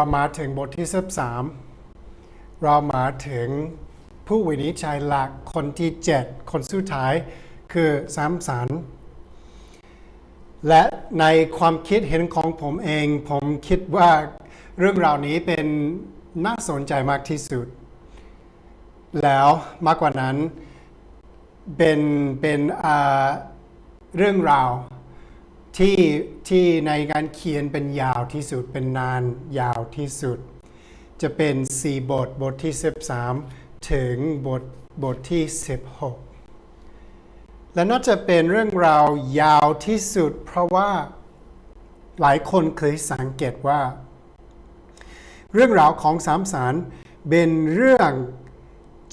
เรามาถึงบทที่สิบสามเรามาถึงผู้วินิจฉัยหลักคนที่เจ็ดคนสุดท้ายคือสามสันและในความคิดเห็นของผมเอง ผมคิดว่าเรื่องราวนี้เป็นน่าสนใจมากที่สุด แล้วมากกว่านั้นเป็นเป็นเรื่องราว ที่ที่ในการเขียนเป็นยาวที่สุดเป็นนานยาวที่สุด จะเป็น 4 บทบทที่ 13 ถึงบทบทที่ 16 และน่าจะเป็นเรื่องราวยาวที่สุด เพราะว่าหลายคนเคยสังเกตว่า เรื่องราวของสามสารเป็นเรื่อง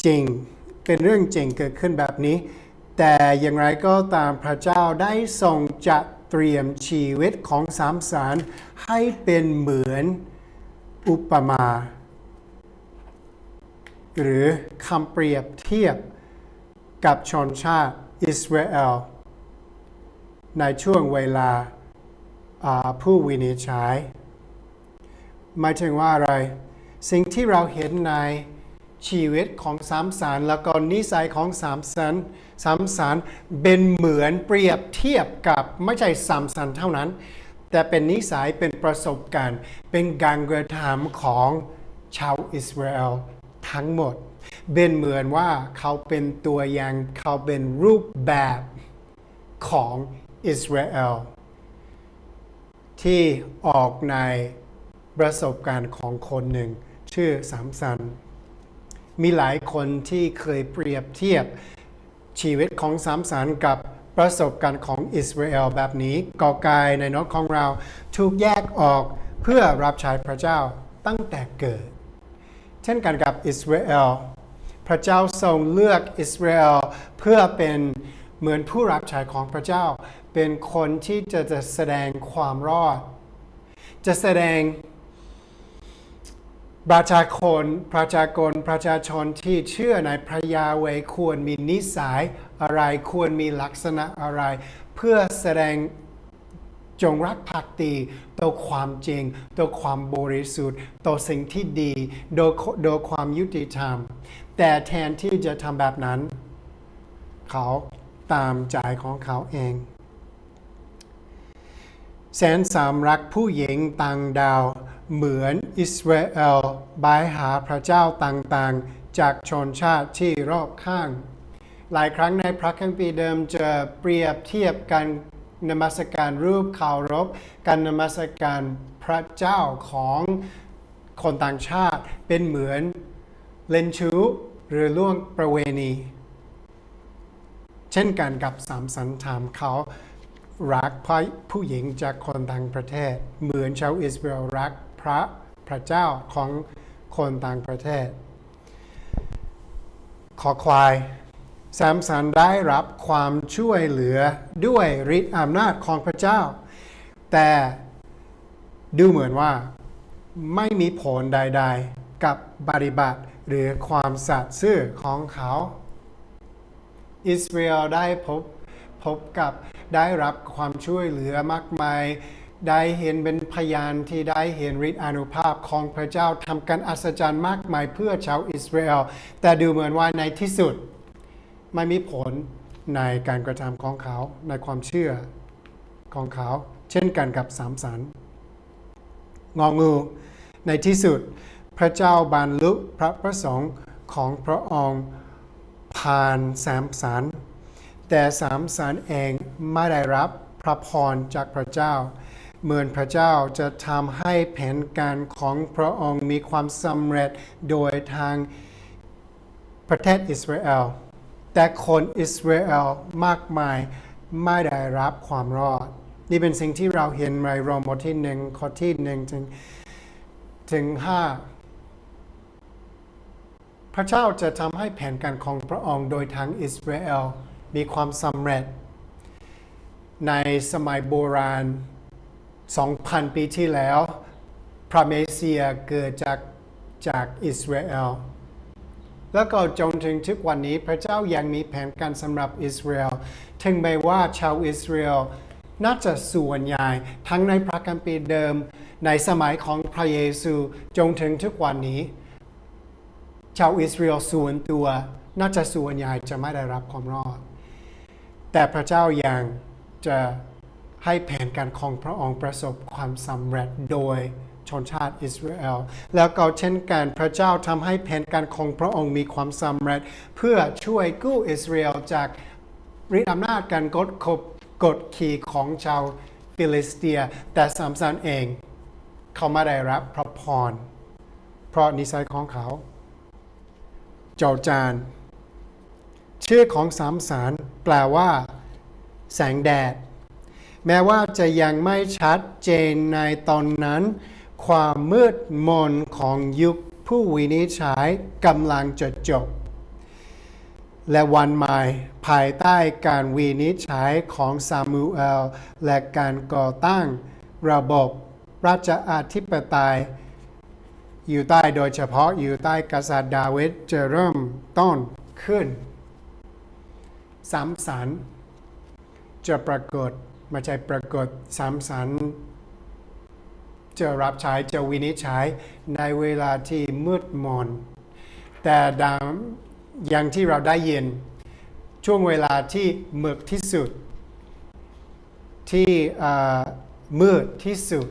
จริง เป็นเรื่องจริงเกิดขึ้นแบบนี้ แต่อย่างไรก็ตามพระเจ้าได้ทรงจัด เตรียมชีวิตของสามสารให้เป็นเหมือนอุปมา หรือคำเปรียบเทียบกับชนชาติอิสราเอลในช่วงเวลาาผู้วินิจฉัยหมายถึงว่าอะไร สิ่งที่เราเห็นใน ชีวิตของสามสารแล้วก็นิสัยของสามสารสามสารเป็นเหมือนเปรียบเทียบกับไม่ใช่สามสารเท่านั้น แต่เป็นนิสัยเป็นประสบการณ์ เป็นการกระทำของชาวอิสราเอลทั้งหมด เป็นเหมือนว่าเขาเป็นตัวอย่างเขาเป็นรูปแบบของอิสราเอลที่ออกในประสบการณ์ของคนหนึ่ง ชื่อสามสัน มีหลายคนที่เคยเปรียบเทียบชีวิตของสามสันกับประสบการณ์ของอิสราเอลแบบนี้กอกายในน้ตของเราถูกแยกออกเพื่อรับใช้พระเจ้าตั้งแต่เกิด เช่นกันกับอิสราเอลพระเจ้าทรงเลือกอิสราเอลเพื่อเป็นเหมือนผู้รับใช้ของพระเจ้า เป็นคนที่จะจะแสดงความรอด จะแสดง ประชาชนประชากรประชาชนที่เชื่อในพระยาเวควรมีนิสัยอะไรควรมีลักษณะอะไร เพื่อแสดงจงรักภักดีต่อความจริงต่อความบริสุทธิ์ต่อสิ่งที่ดีโดยโดยความยุติธรรม แต่แทนที่จะทำแบบนั้น เขาตามใจของเขาเองแสนสามรักผู้หญิงต่างดาว เหมือนอิสราเอลบายหาพระเจ้าต่างๆ จากชนชาติที่รอบข้าง หลายครั้งในพระคัมภีร์เดิมจะเปรียบเทียบการนมัสการรูปเคารพการนมัสการพระเจ้าของคนต่างชาติเป็นเหมือนเล่นชู้หรือล่วงประเวณี เช่นกันกับสามสันธรรมเขารักผู้หญิงจากคนต่างประเทศ เหมือนชาวอิสราเอลรัก ระพระเจ้าของคนต่างประเทศ ขอควายสามสันได้รับความช่วยเหลือด้วยฤทธิ์อำนาจของพระเจ้า แต่ดูเหมือนว่าไม่มีผลใด ๆ กับปฏิบัติหรือความสัตย์ซื่อของเขา อิสราเอลได้พบพบกับได้รับความช่วยเหลือมากมาย ได้เห็นเป็นพยานที่ได้เห็นฤทธิอนุภาพของพระเจ้าทำการอัศจรรย์มากมายเพื่อชาวอิสราเอลแต่ดูเหมือนว่าในที่สุดไม่มีผลในการกระทำของเขาในความเชื่อของเขา เช่นกันกับสามสันงองู ในที่สุด พระเจ้าบรรลุพระประสงค์ของพระองค์ผ่านสามสันแต่สามสันเองไม่ได้รับพระพรจากพระเจ้า เหมือนพระเจ้าจะทำให้แผนการของพระองค์มีความสำเร็จโดยทางประเทศอิสราเอล แต่คนอิสราเอลมากมายไม่ได้รับความรอด นี่เป็นสิ่งที่เราเห็นในโรมบทที่หนึ่งข้อที่หนึ่งถึงถึงห้าพระเจ้าจะทำให้แผนการของพระองค์โดยทางอิสราเอลมีความสำเร็จ ในสมัยโบราณ 2,000 ปีที่แล้วพระเมสเซียเกิดจากจากอิสราเอล แล้วก็จนถึงทุกวันนี้พระเจ้ายังมีแผนการสำหรับอิสราเอล ถึงแม้ว่าชาวอิสราเอลน่าจะส่วนใหญ่ทั้งในพระคัมภีร์เดิมในสมัยของพระเยซูจงถึงทุกวันนี้ ชาวอิสราเอลส่วนตัวน่าจะส่วนใหญ่จะไม่ได้รับความรอด แต่พระเจ้ายังจะ ให้แผนการของพระองค์ประสบความสำเร็จโดยชนชาติอิสราเอล แล้วก็เช่นกันพระเจ้าทำให้แผนการของพระองค์มีความสำเร็จ เพื่อช่วยกู้อิสราเอลจากฤทธิอำนาจการกดข่มกดขี่ของชาวฟิลิสเตีย แต่สามสันเอง เขาไม่ได้รับพระพร เพราะนิสัยของเขา เจ้าจานชื่อของสามสารแปลว่า แสงแดด แม้ว่าจะยังไม่ชัดเจนในตอนนั้น ความมืดมนของยุคผู้วินิจฉัยกำลังจะจบ และวันใหม่ภายใต้การวินิจฉัยของซามูเอล และการก่อตั้งระบบราชอาธิปไตย อยู่ใต้โดยเฉพาะอยู่ใต้กษัตริย์ดาวิดจะเริ่มต้นขึ้นสามสันจะปรากฏ ไม่ใช่ปรากฏสามสันจะรับใช้จะวินิจฉัยในเวลาที่มืดมน แต่ดังอย่างที่เราได้ยิน ช่วงเวลาที่มืดที่สุด ที่มืดที่สุด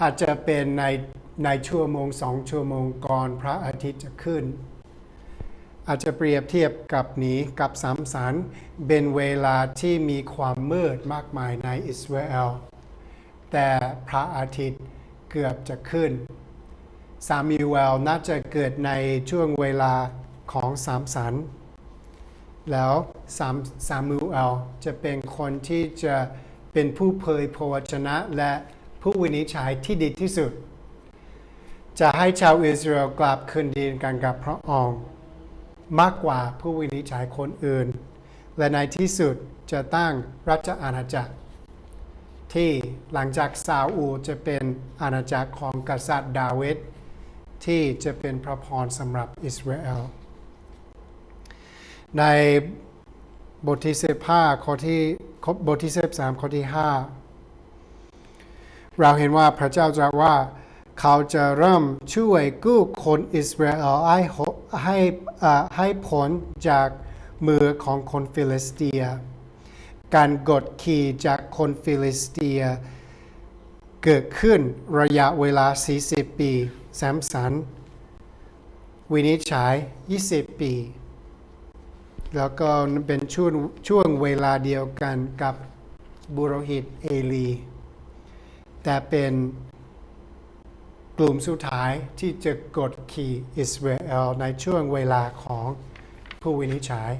อาจจะเป็นในในชั่วโมงสองชั่วโมงก่อนพระอาทิตย์จะขึ้น อาจจะเปรียบเทียบกับนี้กับสามสันเป็นเวลาที่มีความมืดมากมายในอิสราเอล แต่พระอาทิตย์เกือบจะขึ้น ซามิเวลน่าจะเกิดในช่วงเวลาของสามสัน แล้วซามซามูเอลจะเป็นคนที่จะเป็นผู้เผยพระวจนะและผู้วินิจฉัยที่ดีที่สุด จะให้ชาวอิสราเอลกลับคืนดีกันกับพระองค์ มากกว่าผู้วินิจฉัยคนอื่น และในที่สุดจะตั้งรัชอาณาจักร ที่หลังจากซาอูจะเป็นอาณาจักรของกษัตริย์ดาวิดที่จะเป็นพระพรสำหรับอิสราเอล ในบทที่15ข้อที่บทที่13ข้อที่5เราเห็นว่าพระเจ้าจะว่า เขาจะเริ่มช่วยกู้คนอิสราเอลให้ ให้ให้พ้นจากมือของคนฟิลิสเตีย การกดขี่จากคนฟิลิสเตีย เกิดขึ้นระยะเวลา 40 ปี แซมสัน วินิจฉัย 20 ปี แล้วก็เป็นช่วงช่วงเวลาเดียวกันกับบุโรหิตเอลี แต่เป็น กลุ่มสุดท้ายที่จะกดขี่อิสราเอลในช่วงเวลาของผู้วินิจฉัย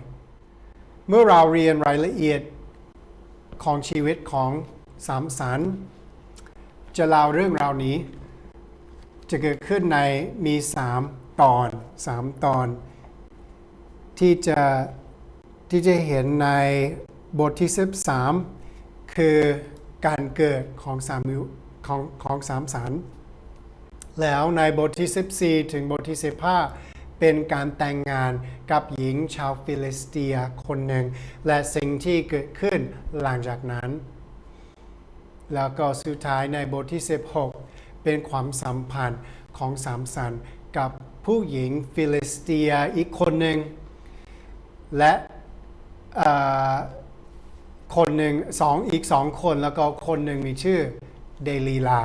เมื่อเราเรียนรายละเอียดของชีวิตของสามสันจะเล่าเรื่องราวนี้ จะเกิดขึ้นในมีสามตอนสามตอน ที่จะที่จะเห็นในบทที่13คือการเกิดของสามิวของของสามสัน แล้วในบทที่ 14 ถึงบทที่ 15 เป็นการแต่งงานกับหญิงชาวฟิลิสเตียคนหนึ่ง และสิ่งที่เกิดขึ้นหลังจากนั้น แล้วก็สุดท้ายในบทที่ 16 เป็นความสัมพันธ์ของสามสันกับผู้หญิงฟิลิสเตียอีกคนหนึ่ง และคนหนึ่งสองอีกสองคนแล้วก็คนหนึ่งมีชื่อเดลีลา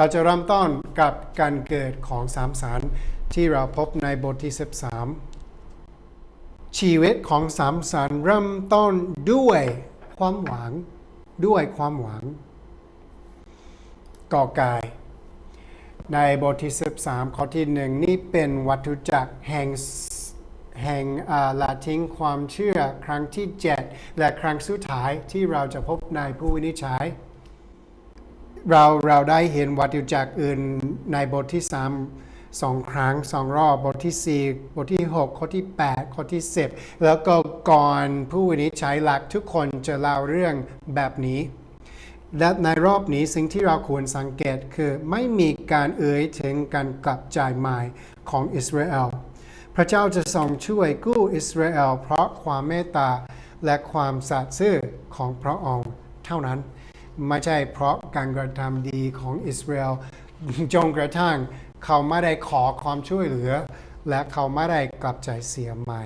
เราจะเริ่มต้นกับการเกิดของสามสารที่เราพบในบทที่ 13 ชีวิตของสามสารเริ่มต้นด้วยความหวังด้วยความหวังก่อกาย ในบทที่ 13 ข้อที่หนึ่งนี่เป็นวัตถุจักรแห่งแห่งอ่าละทิ้งความเชื่อครั้งที่ 7 และครั้งสุดท้ายที่เราจะพบในผู้วินิจฉัย เราเราได้เห็นวัตถุจักรอื่นในบทที่ 3 สองครั้งสองรอบบทที่ 4 บทที่ 6 ข้อที่ 8 ข้อที่ 10 แล้วก็ก่อนผู้วินิจฉัยหลักทุกคนจะเล่าเรื่องแบบนี้ และในรอบนี้สิ่งที่เราควรสังเกตคือไม่มีการเอ่ยถึงการกลับใจใหม่ของอิสราเอลพระเจ้าจะทรงช่วยกู้อิสราเอลเพราะความเมตตาและความสัตย์ซื่อของพระองค์เท่านั้น ไม่ใช่เพราะการกระทำดีของอิสราเอลจนกระทั่งเขาไม่ได้ขอความช่วยเหลือ และเขาไม่ได้กลับใจเสียใหม่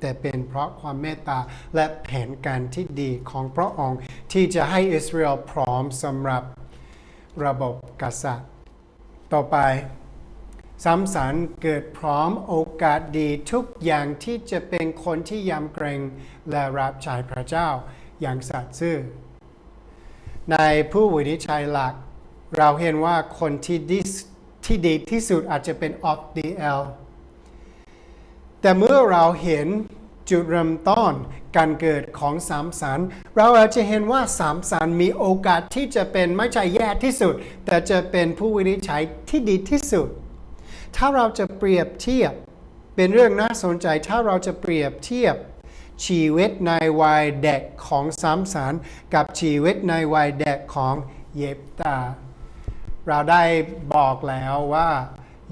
แต่เป็นเพราะความเมตตาและแผนการที่ดีของพระองค์ที่จะให้อิสราเอลพร้อมสำหรับระบบกษัตริย์ ต่อไปสัมสันเกิดพร้อมโอกาสดีทุกอย่างที่จะเป็นคนที่ยำเกรงและรับใช้พระเจ้าอย่างสัตย์ซื่อ ในผู้วินิจฉัยหลัก เราเห็นว่าคนที่ดีที่ดีที่สุดอาจจะเป็นออฟดีเอลแต่เมื่อเราเห็นจุดเริ่มต้นการเกิดของสามสันเราอาจจะเห็นว่าสามสันมีโอกาสที่จะเป็นไม่ใช่แย่ที่สุด แต่จะเป็นผู้วินิจฉัยที่ดีที่สุด ถ้าเราจะเปรียบเทียบเป็นเรื่องน่าสนใจถ้าเราจะเปรียบเทียบ ชีวิตในวัยเด็กของสามสารกับชีวิตในวัยเด็กของเยฟตา เราได้บอกแล้วว่า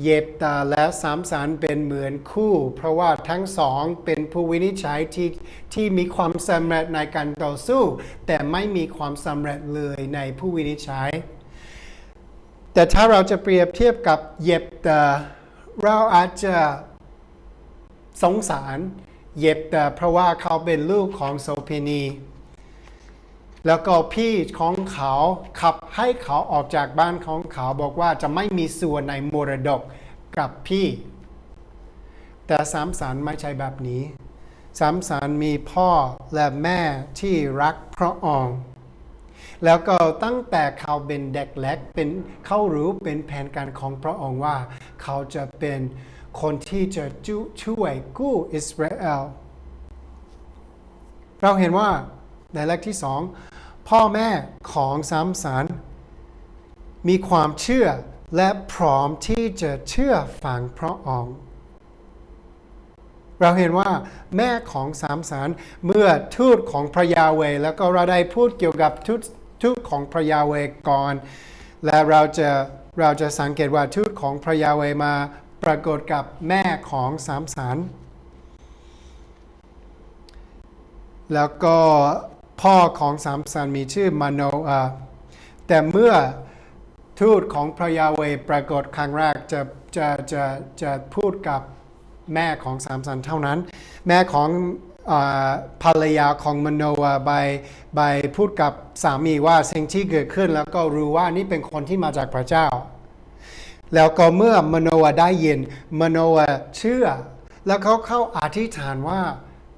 เยฟตาและสามสารเป็นเหมือนคู่ เพราะว่าทั้งสองเป็นผู้วินิจฉัยที่ที่มีความสำเร็จในการต่อสู้ แต่ไม่มีความสำเร็จเลยในผู้วินิจฉัย แต่ถ้าเราจะเปรียบเทียบกับเยบต่เราอาจจะสงสาร เย็บแต่เพราะว่าเขาเป็นลูกของโซเพนีแล้วก็พี่ของเขาขับให้เขาออกจากบ้านของเขาบอกว่าจะไม่มีส่วนในมรดกกับพี่ แต่สามสารไม่ใช่แบบนี้ สามสารมีพ่อและแม่ที่รักพระองค์แล้วก็ตั้งแต่เขาเป็นเด็กเล็กเป็นเขารู้เป็นแผนการของพระองค์ว่า เขาจะเป็น คนที่จะช่วยกู้อิสราเอล เราเห็นว่าในเลขที่สองพ่อแม่ของสามสารมีความเชื่อและพร้อมที่จะเชื่อฟังพระองค์เราเห็นว่าแม่ของสามสารเมื่อทูตของพระยาเวแล้วก็เราได้พูดเกี่ยวกับทูตทูตของพระยาเวก่อน และเราจะเราจะสังเกตว่าทูตของพระยาเวมา ปรากฏกับแม่ของสามสารแล้วก็พ่อของสามสารมีชื่อมโนอาแต่เมื่อทูตของพระยาเวปรากฏครั้งแรกจะจะจะจะพูดกับแม่ของสามสันเท่านั้น แม่ของภรรยาของมโนอาไปไปพูดกับสามีว่าสิ่งที่เกิดขึ้นแล้วก็รู้ว่านี่เป็นคนที่มาจากพระเจ้า แล้วก็เมื่อมโนอาได้ยินมโนอาเชื่อ แล้วเขาเข้าอธิษฐานว่า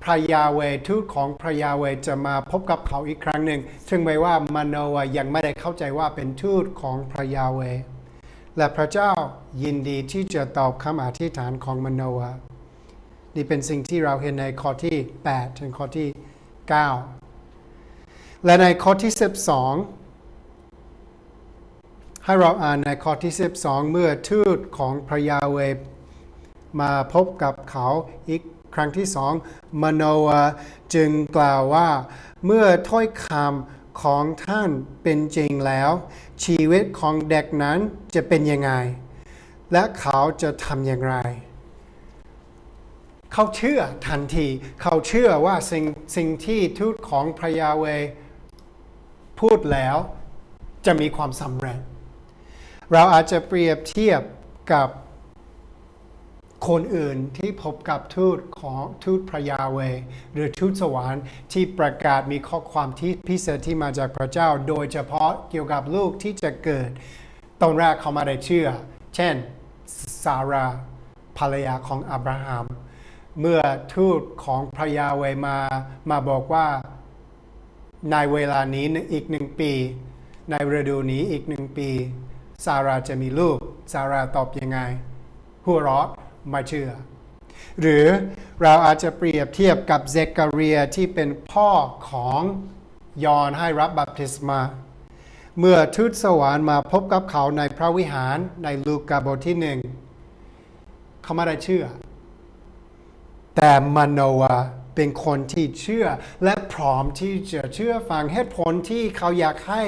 พระยาเวทูตของพระยาเวจะมาพบกับเขาอีกครั้งหนึ่ง ซึ่งหมายว่ามโนอายังไม่ได้เข้าใจว่าเป็นทูตของพระยาเว และพระเจ้ายินดีที่จะตอบคำอธิษฐานของมโนอานี่เป็นสิ่งที่เราเห็นในข้อที่ 8 ถึงข้อที่ 9 และในข้อที่ 12 ให้เราอ่านในข้อที่ 12 เมื่อทูตของพระยาเวมาพบกับเขาอีกครั้งที่สองมโนอาจึงกล่าวว่า เมื่อถ้อยคำของท่านเป็นจริงแล้ว ชีวิตของเด็กนั้นจะเป็นยังไง และเขาจะทำอย่างไร เขาเชื่อทันที เขาเชื่อว่าสิ่งสิ่งที่ทูตของพระยาเวพูดแล้วจะมีความสำเร็จ เราอาจจะเปรียบเทียบกับคนอื่นที่พบกับทูตของทูตพระยาเว หรือทูตสวรรค์ที่ประกาศมีข้อความที่พิเศษที่มาจากพระเจ้า โดยเฉพาะเกี่ยวกับลูกที่จะเกิดตอนแรกเขาไมาได้เชื่อ เช่นซาราภรรยาของอับราฮัม เมื่อทูตของพระยาเวมามาบอกว่าในเวลานี้อีกหนึ่งปี ในฤดูนี้อีกหนึ่งปี ซาราจะมีลูก ซาราตอบยังไง หัวเราะไม่เชื่อ หรือเราอาจจะเปรียบเทียบกับเซกาเรียที่เป็นพ่อของยอนให้รับบัพติศมา เมื่อทูตสวรรค์มาพบกับเขาในพระวิหารในลูกาบทที่หนึ่งเขาไม่ได้เชื่อ แต่มโนวาเป็นคนที่เชื่อและพร้อมที่จะเชื่อฟังเหตุผลที่เขาอยากให้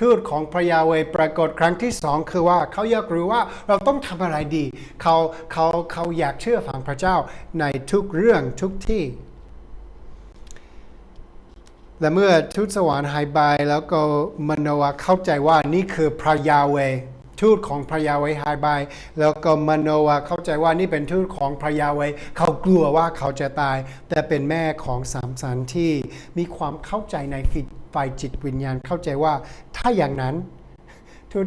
ทูตของพระยาเวปรากฏครั้งที่สองคือว่าเขาอยากรู้ว่าเราต้องทำอะไรดี เขาเขาเขาอยากเชื่อฟังพระเจ้าในทุกเรื่องทุกที่ และเมื่อทูตสวรรค์หายไปแล้วก็มโนวาเข้าใจว่านี่คือพระยาเวทูตของพระยาเวหายไปแล้วก็มโนวาเข้าใจว่านี่เป็นทูตของพระยาเวเขากลัวว่าเขาจะตาย แต่เป็นแม่ของสามสันที่มีความเข้าใจใน ฝ่ายจิตวิญญาณเข้าใจว่า ถ้าอย่างนั้นทูต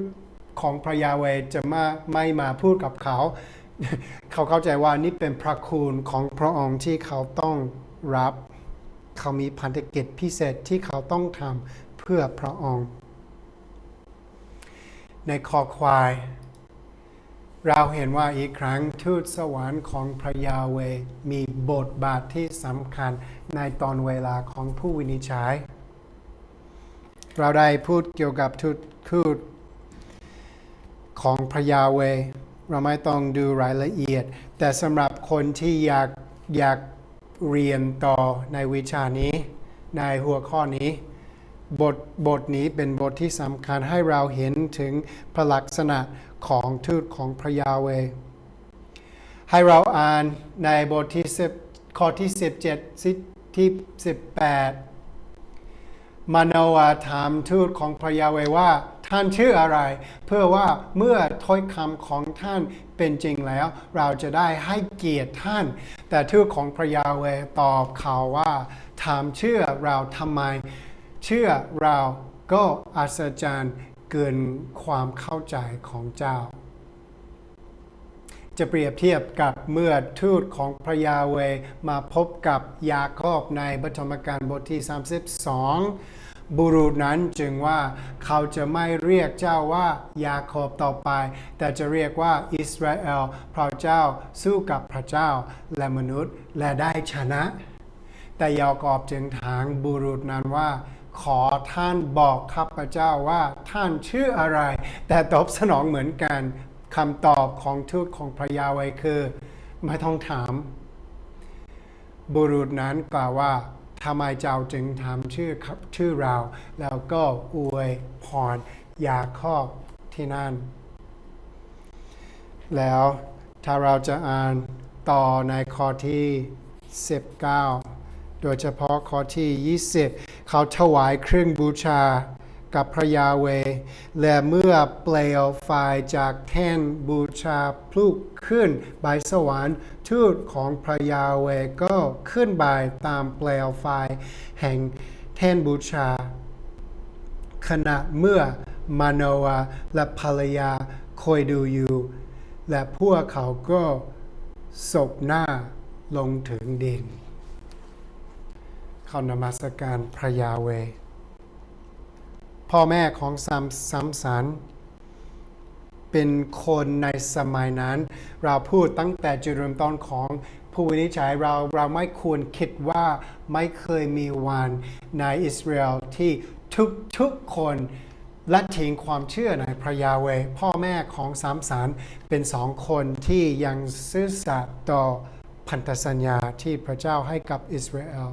ของพระยาเวจะมาไม่มาพูดกับเขา เขาเข้าใจว่านี่เป็นพระคุณของพระองค์ที่เขาต้องรับ เขามีพันธกิจพิเศษที่เขาต้องทำเพื่อพระองค์ ในคอควาย เราเห็นว่าอีกครั้งทูตสวรรค์ของพระยาเวมีบทบาทที่สำคัญในตอนเวลาของผู้วินิจฉัย เราได้พูดเกี่ยวกับทูตทูตของพระยาเว เราไม่ต้องดูรายละเอียด แต่สำหรับคนที่อยากอยากเรียนต่อในวิชานี้ในหัวข้อนี้ บทบทนี้เป็นบทที่สำคัญให้เราเห็นถึงพระลักษณะของทูตของพระยาเว ให้เราอ่านในบทที่10ข้อที่ 17สิที่ 18 มโนวาถามทูตของพระยาเวว่า ท่านชื่ออะไร เพื่อว่าเมื่อถ้อยคำของท่านเป็นจริงแล้ว เราจะได้ให้เกียรติท่าน แต่ทูตของพระยาเวตอบเขาว่า ถามเชื่อเราทำไม เชื่อเราก็อัศจรรย์เกินความเข้าใจของเจ้า จะเปรียบเทียบกับเมื่อทูตของพระยาเวมาพบกับยาโคบในปฐมกาลบทที่ 32 บุรุษนั้นจึงว่าเขาจะไม่เรียกเจ้าว่ายาโคบต่อไป แต่จะเรียกว่าอิสราเอลเพราะเจ้าสู้กับพระเจ้าและมนุษย์และได้ชนะ แต่ยากอบจึงถามบุรุษนั้นว่าขอท่านบอกข้าพเจ้าว่าท่านชื่ออะไร แต่ตอบสนองเหมือนกัน คำตอบของทูตของพระยาเวห์คือไม่ต้องถาม บุรุษนั้นกล่าวว่าทำไมเจ้าจึงถามชื่อชื่อเรา แล้วก็อวยพรยาคอบที่นั่น แล้วถ้าเราจะอ่านต่อในข้อที่ 19 โดยเฉพาะข้อที่ 20 เขาถวายเครื่องบูชา กับพระยาเว และเมื่อเปลวไฟจากแท่นบูชาพลุกขึ้นบายสวรรค์ทูตของพระยาเวก็ขึ้นบายตามเปลวไฟแห่งแท่นบูชา ขณะเมื่อมาโนวาและภรรยาคอยดูอยู่ และพวกเขาก็ศพหน้าลงถึงดิน เขานมัสการพระยาเว พ่อแม่ของซัมซัมสันเป็นคนในสมัยนั้น เราพูดตั้งแต่จุดเริ่มต้นของผู้วินิจฉัยเราเราไม่ควรคิดว่าไม่เคยมีวันในอิสราเอลที่ทุกทุกคนละทิ้งความเชื่อในพระยาเวพ่อแม่ของสามสารเป็นสองคนที่ยังซื่อสัตย์ต่อพันธสัญญาที่พระเจ้าให้กับอิสราเอล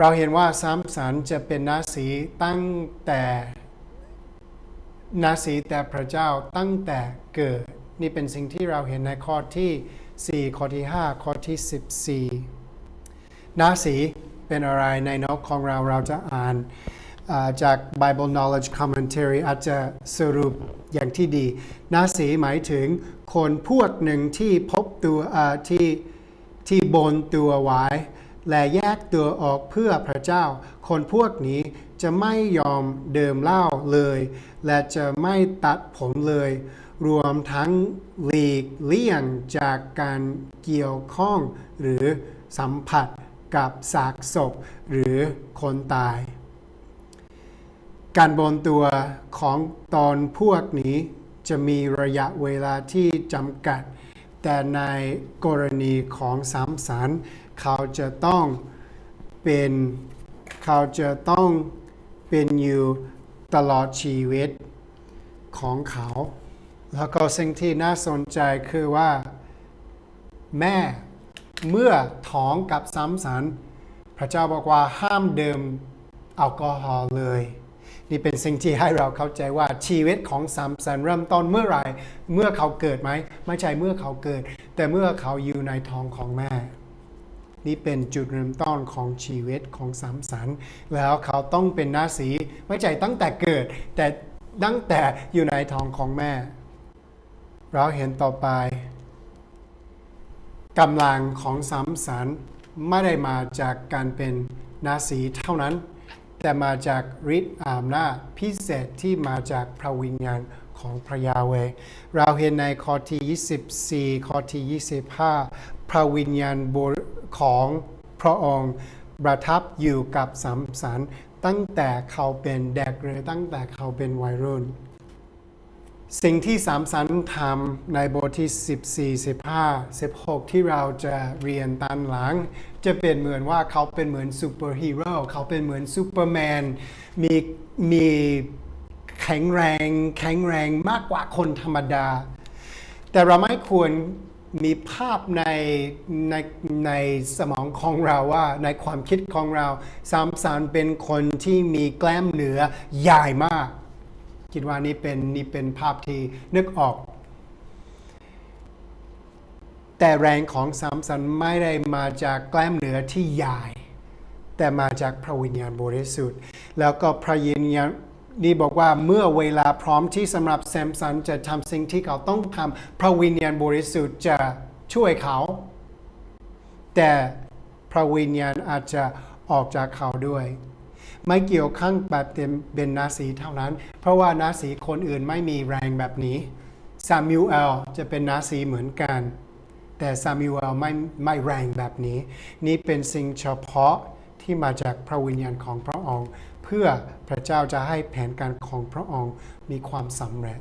เราเห็นว่าสามสันจะเป็นนาสีตั้งแต่นาสีแต่พระเจ้าตั้งแต่เกิด นี่เป็นสิ่งที่เราเห็นในข้อที่ 4 ข้อที่ 5 ข้อที่ 14 นาสีเป็นอะไรในนกของเราเราจะอ่านจาก Bible Knowledge Commentary อาจจะสรุปอย่างที่ดี นาสีหมายถึงคนพวกหนึ่งที่พบตัวที่ที่บนตัวไว้ และแยกตัวออกเพื่อพระเจ้า คนพวกนี้จะไม่ยอมเดิมเหล้าเลย และจะไม่ตัดผมเลย รวมทั้งหลีกเลี่ยงจากการเกี่ยวข้องหรือสัมผัสกับซากศพหรือคนตาย การบนตัวของตอนพวกนี้จะมีระยะเวลาที่จำกัด แต่ในกรณีของสามสารเขาจะต้องเป็นเขาจะต้องเป็นอยู่ตลอดชีวิตของเขา แล้วก็สิ่งที่น่าสนใจคือว่าแม่เมื่อท้องกับซ้ำสัน พระเจ้าบอกว่าห้ามดื่มแอลกอฮอล์เลย นี่เป็นสิ่งที่ให้เราเข้าใจว่าชีวิตของซัมสันเริ่มต้นเมื่อไรเมื่อเขาเกิดไหมไม่ใช่เมื่อเขาเกิด แต่เมื่อเขาอยู่ในท้องของแม่นี่เป็นจุดเริ่มต้นของชีวิตของสามสันแล้วเขาต้องเป็นนาสีไม่ใช่ตั้งแต่เกิด แต่ตั้งแต่อยู่ในท้องของแม่ เราเห็นต่อไปกำลังของสามสันไม่ได้มาจากการเป็นนาสีเท่านั้น แต่มาจากฤทธิ์อำนาจพิเศษที่มาจากพระวิญญาณของพระยาเว เราเห็นในข้อที่ 24 ข้อที่ 25 พระวิญญาณบของพระองค์ประทับอยู่กับสามสันตั้งแต่เขาเป็นเด็กหรือตั้งแต่เขาเป็นวัยรุ่น สิ่งที่สามสันทำในบทที่ 14 15 16 ที่เราจะเรียนตามหลัง จะเป็นเหมือนว่าเขาเป็นเหมือนซูเปอร์ฮีโร่เขาเป็นเหมือนซูเปอร์แมนมีมีแข็งแรง แข็งแรงมากกว่าคนธรรมดา แต่เราไม่ควรมีภาพในในในสมองของเราว่าในความคิดของเราสามสันเป็นคนที่มีแกล้มเหนือใหญ่มาก คิดว่านี่เป็นนี่เป็นภาพที่นึกออก แต่แรงของสามสันไม่ได้มาจากแกล้มเนื้อที่ใหญ่ แต่มาจากพระวิญญาณบริสุทธิ์ แล้วก็พระวิญญาณนี่บอกว่าเมื่อเวลาพร้อมที่สำหรับแซมสันจะทำสิ่งที่เขาต้องทำพระวิญญาณบริสุทธิ์จะช่วยเขา แต่พระวิญญาณอาจจะออกจากเขาด้วย ไม่เกี่ยวข้องแบบเต็มเป็นนาสีเท่านั้น เพราะว่านาสีคนอื่นไม่มีแรงแบบนี้ซามิวเอลจะเป็นนาสีเหมือนกัน แต่ซามิวเอลไม่ไม่แรงแบบนี้ นี่เป็นสิ่งเฉพาะที่มาจากพระวิญญาณของพระองค์ เพื่อพระเจ้าจะให้แผนการของพระองค์มีความสำเร็จ